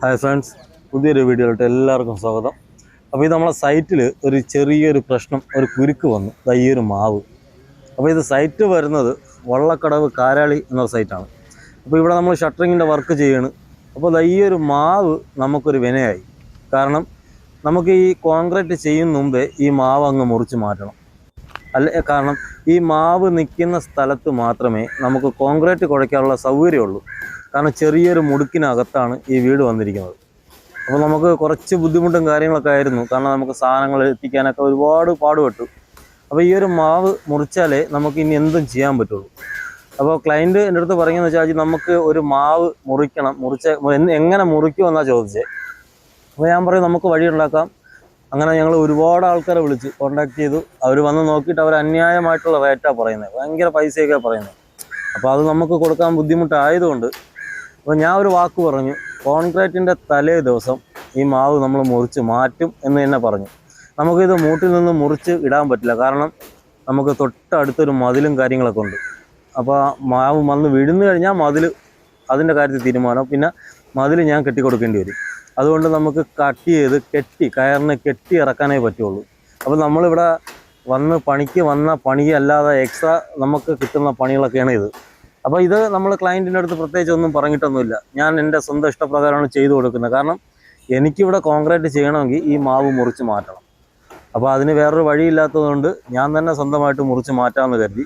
Hi friends പുതിയൊരു വീഡിയോയിലോട്ട് എല്ലാവർക്കും സ്വാഗതം. അപ്പോൾ ഇത് നമ്മളെ സൈറ്റിൽ ഒരു ചെറിയൊരു പ്രശ്നം ഒരു കുരുക്ക് വന്നു. ഈ ഒരു മാവ്. അപ്പോൾ ഇത് സൈറ്റ് വരുന്നത് വള്ളക്കടവ് കാരാളി എന്ന സൈറ്റാണ് അപ്പോൾ ഇവിടെ നമ്മൾ ഷട്ടറിങ്ങിന്റെ വർക്ക് ചെയ്യാണ്. അപ്പോൾ ഈ ഒരു മാവ് നമുക്കൊരു വിനയായി. കാരണം നമുക്ക് ഈ കോൺക്രീറ്റ് ചെയ്യും മുമ്പേ ഈ മാവ് അങ്ങ് മുറിച്ച് മാറ്റണം. അല്ല കാരണം ഈ മാവ് നിൽക്കുന്ന സ്ഥലത്ത് മാത്രമേ നമുക്ക് കോൺക്രീറ്റ് കുഴയ്ക്കാനുള്ള സൗകര്യമുള്ളൂ. കാരണം ചെറിയൊരു മുടുക്കിനകത്താണ് ഈ വീട് വന്നിരിക്കുന്നത്. അപ്പോൾ നമുക്ക് കുറച്ച് ബുദ്ധിമുട്ടും കാര്യങ്ങളൊക്കെ ആയിരുന്നു. കാരണം നമുക്ക് സാധനങ്ങൾ എത്തിക്കാനൊക്കെ ഒരുപാട് പാടുപെട്ടു. അപ്പോൾ ഈ ഒരു മാവ് മുറിച്ചാലേ നമുക്ക് ഇനി എന്തും ചെയ്യാൻ പറ്റുള്ളൂ. അപ്പോൾ ക്ലയന്റ് എന്റെ അടുത്ത് പറയുന്നത് വെച്ചാൽ നമുക്ക് ഒരു മാവ് മുറിക്കണം. മുറിച്ച എങ്ങനെ മുറിക്കുമെന്നാണ് ചോദിച്ചത് അപ്പോൾ ഞാൻ പറയും നമുക്ക് വഴി ഉണ്ടാക്കാം. അങ്ങനെ ഞങ്ങൾ ഒരുപാട് ആൾക്കാരെ വിളിച്ച് കോണ്ടാക്ട് ചെയ്തു. അവർ വന്ന് നോക്കിയിട്ട് അവർ അന്യായമായിട്ടുള്ള റേറ്റാണ് പറയുന്നത് ഭയങ്കര പൈസയൊക്കെ പറയുന്നത് അപ്പോൾ അത് നമുക്ക് കൊടുക്കാൻ ബുദ്ധിമുട്ടായതുകൊണ്ട് അപ്പോൾ ഞാൻ ഒരു വാക്ക് പറഞ്ഞു. കോൺക്രീറ്റിന്റെ തലേ ദിവസം ഈ മാവ് നമ്മൾ മുറിച്ച് മാറ്റും എന്ന് തന്നെ പറഞ്ഞു. നമുക്കിത് മൂട്ടിൽ നിന്ന് മുറിച്ച് ഇടാൻ പറ്റില്ല. കാരണം നമുക്ക് തൊട്ടടുത്തൊരു മതിലും കാര്യങ്ങളൊക്കെ ഉണ്ട്. അപ്പോൾ മാവ് വന്ന് വിഴുന്നു കഴിഞ്ഞാൽ മതിൽ അതിന്റെ കാര്യത്തിൽ തീരുമാനം. പിന്നെ മതിൽ ഞാൻ കെട്ടി കൊടുക്കേണ്ടി വരും. അതുകൊണ്ട് നമുക്ക് കട്ട് ചെയ്ത് കെട്ടി കയറിന് കെട്ടി ഇറക്കാനേ പറ്റുള്ളൂ. അപ്പോൾ നമ്മളിവിടെ വന്ന് പണിക്ക് വന്ന പണിയല്ലാതെ എക്സ്ട്രാ നമുക്ക് കിട്ടുന്ന പണികളൊക്കെയാണ് ഇത്. അപ്പോൾ ഇത് നമ്മൾ ക്ലയന്റിന്റെ അടുത്ത് പ്രത്യേകിച്ച് ഒന്നും പറഞ്ഞിട്ടൊന്നുമില്ല. ഞാൻ എന്റെ സ്വന്തം ഇഷ്ടപ്രകാരമാണ് ചെയ്തു കൊടുക്കുന്നത്. കാരണം എനിക്കിവിടെ കോൺക്രീറ്റ് ചെയ്യണമെങ്കിൽ ഈ മാവ് മുറിച്ച് മാറ്റണം. അപ്പോൾ അതിന് വേറൊരു വഴിയില്ലാത്തതുകൊണ്ട് ഞാൻ തന്നെ സ്വന്തമായിട്ട് മുറിച്ച് മാറ്റാമെന്ന് കരുതി.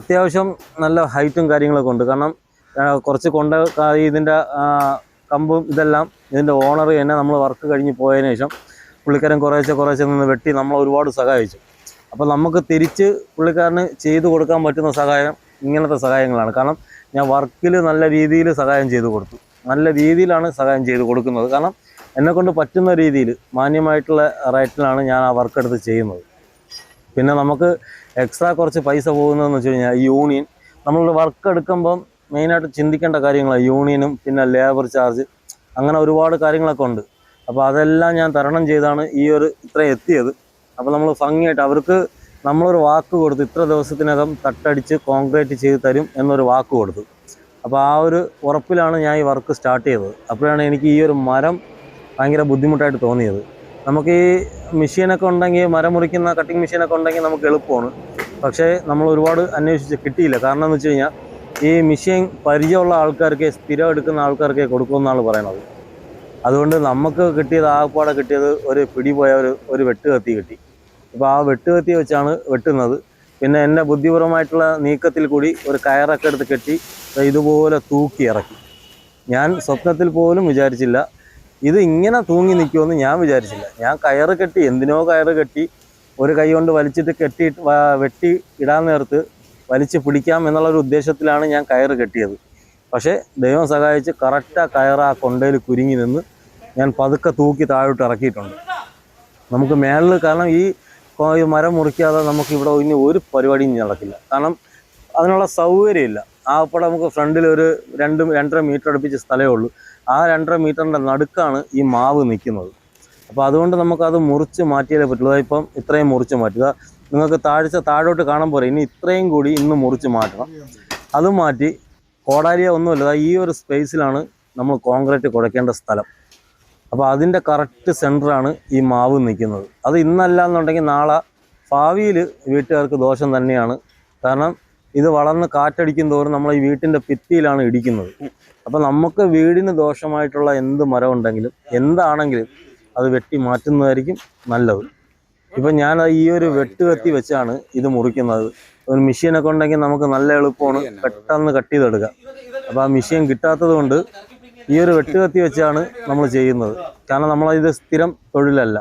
അത്യാവശ്യം നല്ല ഹൈറ്റും കാര്യങ്ങളൊക്കെ ഉണ്ട്. കാരണം കുറച്ച് കൊണ്ട ഇതിന്റെ കമ്പും ഇതെല്ലാം ഇതിന്റെ ഓണർ തന്നെ നമ്മൾ വർക്ക് കഴിഞ്ഞ് പോയതിനു ശേഷം പുള്ളിക്കാരൻ കുറേശ്ശെ കുറേശ്ശെ നിന്ന് വെട്ടി നമ്മളെ ഒരുപാട് സഹായിച്ചു. അപ്പോൾ നമുക്ക് തിരിച്ച് പുള്ളിക്കാരന് ചെയ്തു കൊടുക്കാൻ പറ്റുന്ന സഹായം ഇങ്ങനത്തെ സഹായങ്ങളാണ്. കാരണം ഞാൻ വർക്കിൽ നല്ല രീതിയിൽ സഹായം ചെയ്തു കൊടുത്തു. നല്ല രീതിയിലാണ് സഹായം ചെയ്തു കൊടുക്കുന്നത്. കാരണം എന്നെക്കൊണ്ട് പറ്റുന്ന രീതിയിൽ മാന്യമായിട്ടുള്ള റേറ്റിലാണ് ഞാൻ ആ വർക്ക് എടുത്ത് ചെയ്യുന്നത്. പിന്നെ നമുക്ക് എക്സ്ട്രാ കുറച്ച് പൈസ പോകുന്നതെന്ന് വെച്ച് കഴിഞ്ഞാൽ യൂണിയൻ. നമ്മൾ വർക്ക് എടുക്കുമ്പം മെയിനായിട്ട് ചിന്തിക്കേണ്ട കാര്യങ്ങളാണ് യൂണിയനും പിന്നെ ലേബർ ചാർജ് അങ്ങനെ ഒരുപാട് കാര്യങ്ങളൊക്കെ ഉണ്ട്. അപ്പോൾ അതെല്ലാം ഞാൻ തരണം ചെയ്താണ് ഈ ഒരു ഇത്രയും എത്തിയത്. അപ്പോൾ നമ്മൾ ഭംഗിയായിട്ട് അവർക്ക് നമ്മളൊരു വാക്ക് കൊടുത്തു ഇത്ര ദിവസത്തിനകം തട്ടടിച്ച് കോൺക്രീറ്റ് ചെയ്ത് തരും എന്നൊരു വാക്ക് കൊടുത്തു. അപ്പോൾ ആ ഒരു ഉറപ്പിലാണ് ഞാൻ ഈ വർക്ക് സ്റ്റാർട്ട് ചെയ്തത്. അപ്പോഴാണ് എനിക്ക് ഈ ഒരു മരം ഭയങ്കര ബുദ്ധിമുട്ടായിട്ട് തോന്നിയത്. നമുക്ക് ഈ മെഷീനൊക്കെ ഉണ്ടെങ്കിൽ മരം മുറിക്കുന്ന കട്ടിങ് മെഷീനൊക്കെ ഉണ്ടെങ്കിൽ നമുക്ക് എളുപ്പമാണ്. പക്ഷേ നമ്മൾ ഒരുപാട് അന്വേഷിച്ച് കിട്ടിയില്ല. കാരണം എന്ന് വെച്ച് കഴിഞ്ഞാൽ ഈ മെഷീൻ പരിചയമുള്ള ആൾക്കാർക്ക് സ്ഥിരം എടുക്കുന്ന ആൾക്കാർക്ക് കൊടുക്കുമെന്നാണ് പറയുന്നത് അതുകൊണ്ട് നമുക്ക് കിട്ടിയത് ആകപ്പാടെ കിട്ടിയത് ഒരു പിടി പോയ ഒരു ഒരു വെട്ട് കത്തി കിട്ടി. അപ്പോൾ ആ വെട്ട് കത്തി വെച്ചാണ് വെട്ടുന്നത്. പിന്നെ എന്റെ ബുദ്ധിപരമായിട്ടുള്ള നീക്കത്തിൽ കൂടി ഒരു കയറൊക്കെ എടുത്ത് കെട്ടി ഇതുപോലെ തൂക്കി ഇറക്കി. ഞാൻ സ്വപ്നത്തിൽ പോലും വിചാരിച്ചില്ല. ഇത് ഇങ്ങനെ തൂങ്ങി നിൽക്കുമെന്ന് ഞാൻ വിചാരിച്ചില്ല. ഞാൻ കയറ് കെട്ടി എന്തിനോ കയറ് കെട്ടി ഒരു കൈ കൊണ്ട് വലിച്ചിട്ട് കെട്ടി വെട്ടി ഇടാൻ നേരത്ത് വലിച്ച് പിടിക്കാം എന്നുള്ളൊരു ഉദ്ദേശത്തിലാണ് ഞാൻ കയറ് കെട്ടിയത്. പക്ഷേ ദൈവം സഹായിച്ച് കറക്റ്റാ കയറ് ആ കൊണ്ടയിൽ കുരുങ്ങി നിന്ന് ഞാൻ പതുക്കെ തൂക്കി താഴോട്ട് ഇറക്കിയിട്ടുണ്ട്. നമുക്ക് മേളിൽ കാരണം ഈ ഈ മരം മുറിക്കാതെ നമുക്ക് ഇവിടെ ഇനി ഒരു പരിപാടിയും നടക്കില്ല. കാരണം അതിനുള്ള സൗകര്യമില്ല. ആ നമുക്ക് ഫ്രണ്ടിൽ ഒരു രണ്ട് രണ്ടര മീറ്റർ അടുപ്പിച്ച് സ്ഥലമേ ഉള്ളൂ. ആ രണ്ടര മീറ്ററിന്റെ നടുക്കാണ് ഈ മാവ് നിൽക്കുന്നത്. അപ്പോൾ അതുകൊണ്ട് നമുക്കത് മുറിച്ച് മാറ്റിയാലേ പറ്റുള്ളൂ. ഇപ്പം ഇത്രയും മുറിച്ച് മാറ്റുക. നിങ്ങൾക്ക് താഴ്ച താഴോട്ട് കാണാൻ പോരെ. ഇനി ഇത്രയും കൂടി ഇന്ന് മുറിച്ച് മാറ്റണം. അത് മാറ്റി കോടാലിയ ഒന്നുമില്ല. ഈ ഒരു സ്പേസിലാണ് നമ്മൾ കോൺക്രീറ്റ് കുഴക്കേണ്ട സ്ഥലം. അപ്പോൾ അതിന്റെ കറക്റ്റ് സെന്ററാണ് ഈ മാവ് നിൽക്കുന്നത്. അത് ഇന്നല്ല എന്നുണ്ടെങ്കിൽ നാളെ ഭാവിയിൽ വീട്ടുകാർക്ക് ദോഷം തന്നെയാണ്. കാരണം ഇത് വളർന്ന് കാറ്റടിക്കും തോറും നമ്മൾ ഈ വീട്ടിന്റെ ഭിത്തിയിലാണ് ഇടിക്കുന്നത്. അപ്പോൾ നമുക്ക് വീടിന് ദോഷമായിട്ടുള്ള എന്ത് മരം ഉണ്ടെങ്കിലും എന്താണെങ്കിലും അത് വെട്ടി മാറ്റുന്നതായിരിക്കും നല്ലത്. ഇപ്പം ഞാൻ ഈ ഒരു വെട്ടുകത്തി വെച്ചാണ് ഇത് മുറിക്കുന്നത്. ഒരു മെഷീനൊക്കെ ഉണ്ടെങ്കിൽ നമുക്ക് നല്ല എളുപ്പമാണ് പെട്ടെന്ന് കട്ട് ചെയ്തെടുക്കാം. അപ്പോൾ ആ മെഷീൻ കിട്ടാത്തത് കൊണ്ട് ഈ ഒരു വെട്ടുകത്തി വെച്ചാണ് നമ്മൾ ചെയ്യുന്നത്. കാരണം നമ്മളത് സ്ഥിരം തൊഴിലല്ല.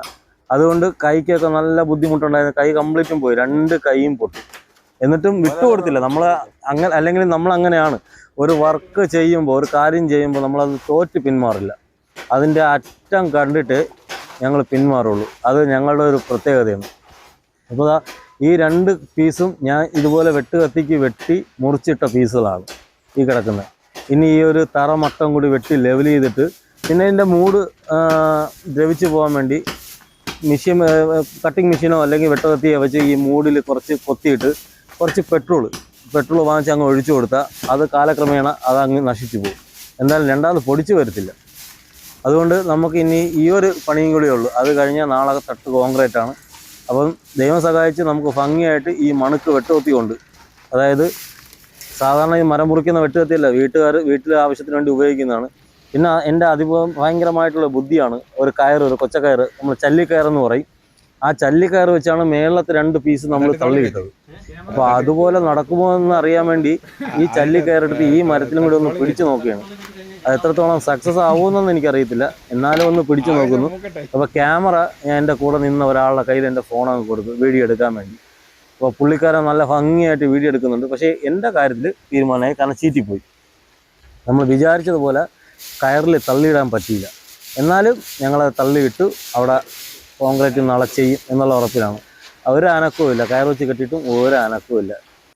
അതുകൊണ്ട് കൈക്കൊക്കെ നല്ല ബുദ്ധിമുട്ടുണ്ടായിരുന്നു. കൈ കംപ്ലീറ്റും പോയി. രണ്ട് കൈയും പൊട്ടി. എന്നിട്ടും വിട്ടുകൊടുത്തില്ല നമ്മൾ അങ്ങനെ അല്ലെങ്കിൽ നമ്മൾ അങ്ങനെയാണ് ഒരു വർക്ക് ചെയ്യുമ്പോൾ ഒരു കാര്യം ചെയ്യുമ്പോൾ നമ്മളത് തോറ്റ് പിന്മാറില്ല. അതിന്റെ അറ്റം കണ്ടിട്ട് ഞങ്ങൾ പിന്മാറുള്ളൂ. അത് ഞങ്ങളുടെ ഒരു പ്രത്യേകതയാണ്. അപ്പോൾ ഈ രണ്ട് പീസും ഞാൻ ഇതുപോലെ വെട്ട് കത്തിക്ക് വെട്ടി മുറിച്ചിട്ട പീസുകളാണ് ഈ കിടക്കുന്നത്. ഇനി ഈ ഒരു തറ മൊത്തം കൂടി വെട്ടി ലെവൽ ചെയ്തിട്ട് പിന്നെ ഇതിന്റെ മൂട് ദ്രവിച്ചു പോകാൻ വേണ്ടി മെഷീൻ കട്ടിങ് മെഷീനോ അല്ലെങ്കിൽ വെട്ട കത്തിയോ വെച്ച് ഈ മൂടിൽ കുറച്ച് കൊത്തിയിട്ട് കുറച്ച് പെട്രോൾ പെട്രോൾ വാങ്ങിച്ച് അങ്ങ് ഒഴിച്ചു കൊടുത്താൽ അത് കാലക്രമേണ അത് അങ്ങ് നശിച്ചു പോകും. എന്തായാലും രണ്ടാമത് പൊടിച്ച് വരത്തില്ല. അതുകൊണ്ട് നമുക്ക് ഇനി ഈ ഒരു പണിയും കൂടിയേ ഉള്ളൂ. അത് കഴിഞ്ഞാൽ നാളെ തട്ട് കോൺക്രീറ്റ് ആണ്. അപ്പം ദൈവം സഹായിച്ച് നമുക്ക് ഭംഗിയായിട്ട് ഈ മണുക്ക് വെട്ടുകൊത്തി കൊണ്ട് അതായത് സാധാരണ ഈ മരം മുറിക്കുന്ന വെട്ടുകത്തിയല്ല വീട്ടുകാർ വീട്ടിലെ ആവശ്യത്തിന് വേണ്ടി ഉപയോഗിക്കുന്നതാണ്. പിന്നെ എന്റെ അതിഭവം ഭയങ്കരമായിട്ടുള്ള ബുദ്ധിയാണ്. ഒരു കയർ ഒരു കൊച്ചക്കയർ നമ്മൾ ചല്ലിക്കയർ എന്ന് പറയും. ആ ചല്ലിക്കയർ വെച്ചാണ് മേളത്തെ രണ്ട് പീസ് നമ്മൾ തള്ളിയിട്ടത്. അപ്പോൾ അതുപോലെ നടക്കുമോ എന്ന് അറിയാൻ വേണ്ടി ഈ ചല്ലിക്കയറെടുത്ത് ഈ മരത്തിലും കൂടി ഒന്ന് പിടിച്ചു നോക്കുകയാണ്. അത് എത്രത്തോളം സക്സസ് ആവുമെന്നൊന്നും എനിക്കറിയത്തില്ല. എന്നാലും ഒന്ന് പിടിച്ചു നോക്കുന്നു. അപ്പോൾ ക്യാമറ ഞാൻ എന്റെ കൂടെ നിന്ന ഒരാളുടെ കയ്യിൽ എന്റെ ഫോൺ അങ്ങ് കൊടുത്തു. വീഡിയോ എടുക്കാൻ വേണ്ടി. അപ്പോൾ പുള്ളിക്കാരൻ നല്ല ഭംഗിയായിട്ട് വീഡിയോ എടുക്കുന്നുണ്ട്. പക്ഷേ എന്റെ കാര്യത്തിൽ തീരുമാനമായി കാരണം ചീറ്റിപ്പോയി. നമ്മൾ വിചാരിച്ചതുപോലെ കയറിൽ തള്ളിയിടാൻ പറ്റിയില്ല. എന്നാലും ഞങ്ങളത് തള്ളിയിട്ടു അവിടെ കോൺക്രീറ്റ് നാളെ ചെയ്യും എന്നുള്ള ഉറപ്പിലാണ്. ഒരു അനക്കവും ഇല്ല. കയർ വെച്ച് കെട്ടിയിട്ടും ഒരു അനക്കവും ഇല്ല.